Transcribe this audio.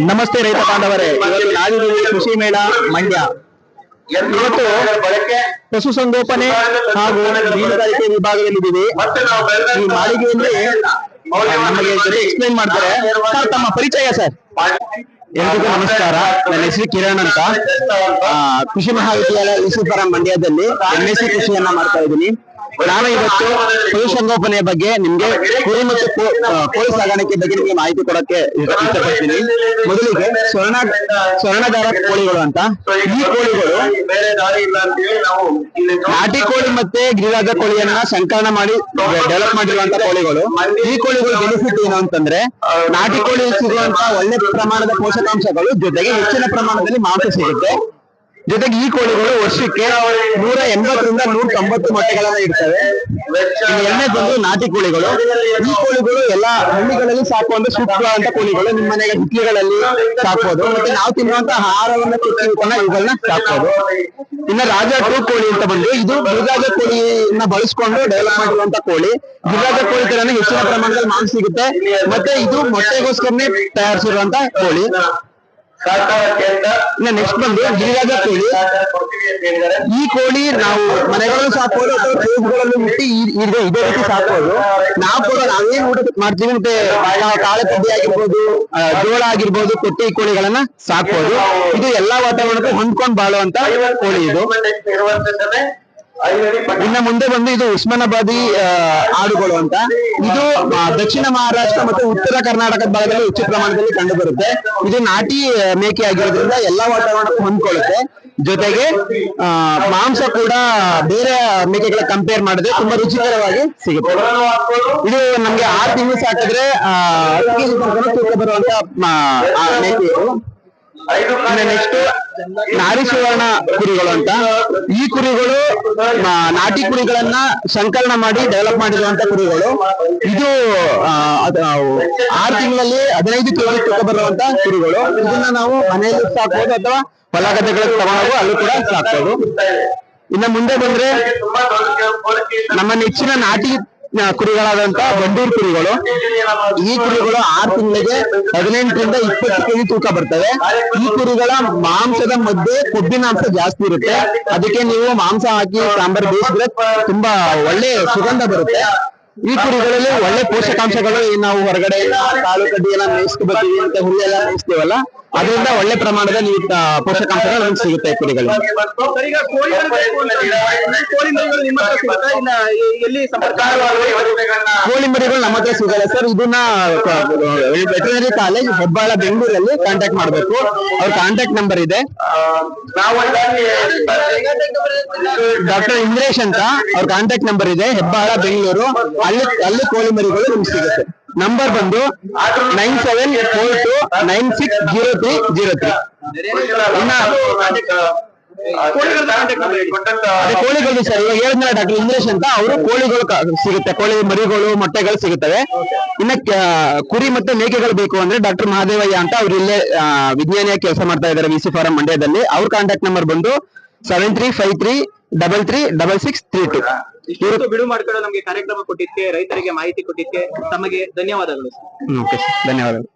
ನಮಸ್ತೆ ರೈತ ಬಾಂಧವರೇ. ಇವತ್ತು ಕೃಷಿ ಮೇಳ ಮಂಡ್ಯ. ಇವತ್ತು ಪಶುಸಂಗೋಪನೆ ಹಾಗೂ ಮೀನುಗಾರಿಕೆ ವಿಭಾಗದಲ್ಲಿದ್ದೀವಿ ಈ ಮಾಳಿಗೆಯಲ್ಲಿ ನಮಗೆ ಎಕ್ಸ್ಪ್ಲೈನ್ ಮಾಡ್ತಾರೆ. ತಮ್ಮ ಪರಿಚಯ, ಸರ್. ಎಲ್ರಿಗೂ ನಮಸ್ಕಾರ. ನನ್ನ ಹೆಸರು ಕಿರಣ್ ಅಂತ. ಕೃಷಿ ಮಹಾವಿದ್ಯಾಲಯ ವಿಸಿಪುರ ಮಂಡ್ಯದಲ್ಲಿ ಎಂ ಎಸ್ ಸಿ ಕೃಷಿಯನ್ನ ಮಾಡ್ತಾ ಇದ್ದೀನಿ. ನಾನು ಇವತ್ತು ಪಶುಸಂಗೋಪನೆ ಬಗ್ಗೆ ನಿಮ್ಗೆ ಕುರಿ ಮತ್ತು ಕೋಳಿ ಸಾಗಾಣಿಕೆ ಬಗ್ಗೆ ನಿಮಗೆ ಮಾಹಿತಿ ಕೊಡಕ್ಕೆ ಇಷ್ಟ- ಇಷ್ಟಪಡ್ತೀನಿ. ಮೊದಲಿಗೆ ಸ್ವರ್ಣ ಸ್ವರ್ಣಧಾರ ಕೋಳಿಗಳು ಅಂತ. ಈ ಕೋಳಿಗಳು ನಾಟಿ ಕೋಳಿ ಮತ್ತೆ ಗಿರಿರಾಜ ಕೋಳಿಯನ್ನ ಸಂಕಲನ ಮಾಡಿ ಡೆವಲಪ್ ಮಾಡಿರುವಂತ ಕೋಳಿಗಳು. ಈ ಕೋಳಿಗಳು ಬೆನಿಫಿಟ್ ಏನು ಅಂತಂದ್ರೆ ನಾಟಿ ಕೋಳಿ ಸಿಗುವಂತ ಒಳ್ಳೆ ಪ್ರಮಾಣದ ಪೋಷಕಾಂಶಗಳು ಜೊತೆಗೆ ಹೆಚ್ಚಿನ ಪ್ರಮಾಣದಲ್ಲಿ ಮಾಂಸ ಸಿಗುತ್ತೆ. ಜೊತೆಗೆ ಈ ಕೋಳಿಗಳು ವರ್ಷಕ್ಕೆ ನೂರ ಎಂಬತ್ತರಿಂದ ನೂರ ತೊಂಬತ್ತು ಮೊಟ್ಟೆಗಳನ್ನ ಇಡ್ತವೆ. ಎಣ್ಣೆ ಬಂದು ನಾಟಿ ಕೋಳಿಗಳು. ಈ ಕೋಳಿಗಳು ಎಲ್ಲಾ ಹಳ್ಳಿಗಳಲ್ಲಿ ಸಾಕುವಂತ ಸೂಕ್ತವಾದಂತ ಕೋಳಿಗಳು. ನಿಮ್ಮ ಮನೆಗೆ ಹಿಟ್ಟಿಗಳಲ್ಲಿ ಸಾಕೋದು ಮತ್ತೆ ನಾವು ತಿನ್ನುವಂತ ಆಹಾರವನ್ನ ಕೊಟ್ಟಿರ್ತನ ಇವುಗಳನ್ನ ಸಾಕೋದು ಇನ್ನ ರಾಜ ಟೂ ಕೋಳಿ ಅಂತ ಬಂದು, ಇದು ಗಿರಿರಾಜ ಕೋಳಿಯನ್ನ ಬಳಸ್ಕೊಂಡು ಡೆವಲಪ್ ಮಾಡಿರುವಂತ ಕೋಳಿ. ಗಿರಿರಾಜ ಕೋಳಿ ತರನೇ ಹೆಚ್ಚಿನ ಪ್ರಮಾಣದಲ್ಲಿ ಮಾಂಸ ಸಿಗುತ್ತೆ. ಮತ್ತೆ ಇದು ಮೊಟ್ಟೆಗೋಸ್ಕರನೇ ತಯಾರಿಸಿರುವಂತ ಕೋಳಿ. ನೆಕ್ಸ್ಟ್ ಬಂದು ಗಿರಿರಾಜ ಕೋಳಿ ಈ ಕೋಳಿ ನಾವು ಮನೆಗಳಲ್ಲೂ ಸಾಕೋದು ಅಥವಾ ಕೇಜ್ಗಳಲ್ಲೂ ಮುಟ್ಟಿ ಇದೆ ಇದೇ ರೀತಿ ಸಾಕೋದು. ನಾವು ಕೂಡ ನಾವೇನ್ ಊಟ ಮಾಡ್ತೀವಿ ಮತ್ತೆ ಕಾಳೆ ಕಡ್ಡಿ ಆಗಿರ್ಬೋದು ಜೋಳ ಆಗಿರ್ಬೋದು ಕೊಟ್ಟಿ ಕೋಳಿಗಳನ್ನ ಸಾಕೋದು ಇದು ಎಲ್ಲಾ ವಾತಾವರಣಕ್ಕೂ ಹೊಂದ್ಕೊಂಡ್ ಬಾಳುವಂತ ಕೋಳಿ ಇದು. ಇನ್ನ ಮುಂದೆ ಬಂದು ಇದು ಉಸ್ಮಾನಾಬಾದಿ ಆ, ಆಡುಗಳು ಅಂತ. ಇದು ದಕ್ಷಿಣ ಮಹಾರಾಷ್ಟ್ರ ಮತ್ತು ಉತ್ತರ ಕರ್ನಾಟಕದ ಭಾಗದಲ್ಲಿ ಹೆಚ್ಚು ಪ್ರಮಾಣದಲ್ಲಿ ಕಂಡು ಬರುತ್ತೆ ಇದು ನಾಟಿ ಮೇಕೆ ಆಗಿರೋದ್ರಿಂದ ಎಲ್ಲಾ ವಾತಾವರಣಕ್ಕೂ ಹೊಂದ್ಕೊಳ್ಳುತ್ತೆ. ಜೊತೆಗೆ ಮಾಂಸ ಕೂಡ ಬೇರೆ ಮೇಕೆಗಳ ಕಂಪೇರ್ ಮಾಡಿದ್ರೆ ತುಂಬಾ ರುಚಿಕರವಾಗಿ ಸಿಗುತ್ತೆ. ಇದು ನಮ್ಗೆ ಆರು ತಿಂಗಳು ಸಾಕಿದ್ರೆ ತೂಕ ಬರುವಂತ ಮೇಕೆ ನೆಕ್ಸ್ಟ್ ನಾರಿ ಸುವರ್ಣ ಕುರಿಗಳು ಅಂತ. ಈ ಕುರಿಗಳು ನಾಟಿ ಕುರಿಗಳನ್ನ ಸಂಕಲನ ಮಾಡಿ ಡೆವಲಪ್ ಮಾಡಿರುವಂತ ಕುರಿಗಳು. ಇದು ಆರು ತಿಂಗಳಲ್ಲಿ ಹದಿನೈದು ಕೆಜಿ ತೂಕ ಬರುವಂತ ಕುರಿಗಳು. ಇದನ್ನ ನಾವು ಮನೆಯಲ್ಲಿ ಸಾಕ್ಬೋದು ಅಥವಾ ಹೊಲ ಗದ್ದೆಗಳಿಗೆ ತಗೊಂಡು ಅಲ್ಲೂ ಕೂಡ ಸಾಕ್ಬೋದು. ಇನ್ನ ಮುಂದೆ ಬಂದ್ರೆ. ನಮ್ಮ ನೆಚ್ಚಿನ ನಾಟಿ ಕುರಿಗಳಾದಂತ ಬಂಡೂರ್ ಕುರಿಗಳು ಈ ಕುರಿಗಳು ಆರು ತಿಂಗಳಿಗೆ ಹದಿನೆಂಟರಿಂದ ಇಪ್ಪತ್ತು ಕೆಜಿ ತೂಕ ಬರ್ತವೆ. ಈ ಕುರಿಗಳ ಮಾಂಸದ ಮಧ್ಯೆ ಕೊಬ್ಬಿನಾಂಶ ಜಾಸ್ತಿ ಇರುತ್ತೆ. ಅದಕ್ಕೆ ನೀವು ಮಾಂಸ ಹಾಕಿ ಸಾಂಬಾರ್ ಬೇಯಿಸಿದ್ರೆ ತುಂಬಾ ಒಳ್ಳೆ ಸುಗಂಧ ಬರುತ್ತೆ. ಈ ಕುರಿಗಳಲ್ಲಿ ಒಳ್ಳೆ ಪೋಷಕಾಂಶಗಳು ನಾವು ಹೊರಗಡೆ ಕಾಳು ಕಡ್ಡಿ ಎಲ್ಲ ಮೇಯಿಸ್ಕೊ ಬರ್ತೀವಿ ಮತ್ತೆ ಹುಲ್ಲೆಲ್ಲ ಮೇಯಿಸ್ತೀವಲ್ಲ ಅದರಿಂದ ಒಳ್ಳೆ ಪ್ರಮಾಣದ ನೀವು ಪೋಷಕಾಂಶಗಳು ನಮ್ಗೆ ಸಿಗುತ್ತೆ ಈ ಕುರಿಗಳು ಅಂತ ಎಲ್ಲಿ ಕೋಳಿ ಮರಿಗಳು ನಮ್ಮ ಹತ್ರ ಸಿಗಲ್ಲ ಸರ್ ಇದನ್ನ ವೆಟರ್ನರಿ ಕಾಲೇಜ್ ಹೆಬ್ಬಾಳ ಬೆಂಗಳೂರಲ್ಲಿ ಕಾಂಟ್ಯಾಕ್ಟ್ ಮಾಡಬೇಕು. ಅವ್ರ ಕಾಂಟ್ಯಾಕ್ಟ್ ನಂಬರ್ ಇದೆ. ಡಾಕ್ಟರ್ ಇಂದ್ರೇಶ್ ಅಂತ ಅವ್ರ ಕಾಂಟ್ಯಾಕ್ಟ್ ನಂಬರ್ ಇದೆ. ಹೆಬ್ಬಾಳ, ಬೆಂಗಳೂರು. ಅಲ್ಲಿ ಅಲ್ಲಿ ಕೋಳಿ ಮರಿಗಳು ನಿಮ್ಗೆ ಸಿಗುತ್ತೆ. ನಂಬರ್ ಬಂದು nine seven four two nine six zero three zero three ಕೋಳಿಗಳು ಸರ್. ಇವಾಗ ಹೇಳಿದ್ನಲ್ಲ ಡಾಕ್ಟರ್ ಇಂದ್ರೇಶ್ ಅಂತ ಅವರು ಕೋಳಿಗಳು ಸಿಗುತ್ತೆ. ಕೋಳಿ ಮರಿಗಳು ಮೊಟ್ಟೆಗಳು ಸಿಗುತ್ತವೆ. ಇನ್ನ ಕುರಿ ಮತ್ತೆ ಮೇಕೆಗಳು ಬೇಕು ಅಂದ್ರೆ ಡಾಕ್ಟರ್ ಮಹಾದೇವಯ್ಯ ಅಂತ ಅವ್ರು ಇಲ್ಲೇ ವಿಜ್ಞಾನಿಯ ವಿಜ್ಞಾನಿಯಾಗಿ ಕೆಲಸ ಮಾಡ್ತಾ ಇದ್ದಾರೆ ವಿ ಸಿ ಫಾರಂ ಮಂಡ್ಯದಲ್ಲಿ. ಅವ್ರ ಕಾಂಟ್ಯಾಕ್ಟ್ ನಂಬರ್ ಬಂದು seven three five three double three double six three two ಇವತ್ತು ಬಿಡು ಮಾಡ್ಕೊಂಡು ನಮಗೆ ಕಾರ್ಯಕ್ರಮ ಕೊಟ್ಟಿದ್ದಕ್ಕೆ ರೈತರಿಗೆ ಮಾಹಿತಿ ಕೊಟ್ಟಿದ್ದಕ್ಕೆ ತಮಗೆ ಧನ್ಯವಾದಗಳು. ಸರ್. ಓಕೆ. ಧನ್ಯವಾದಗಳು.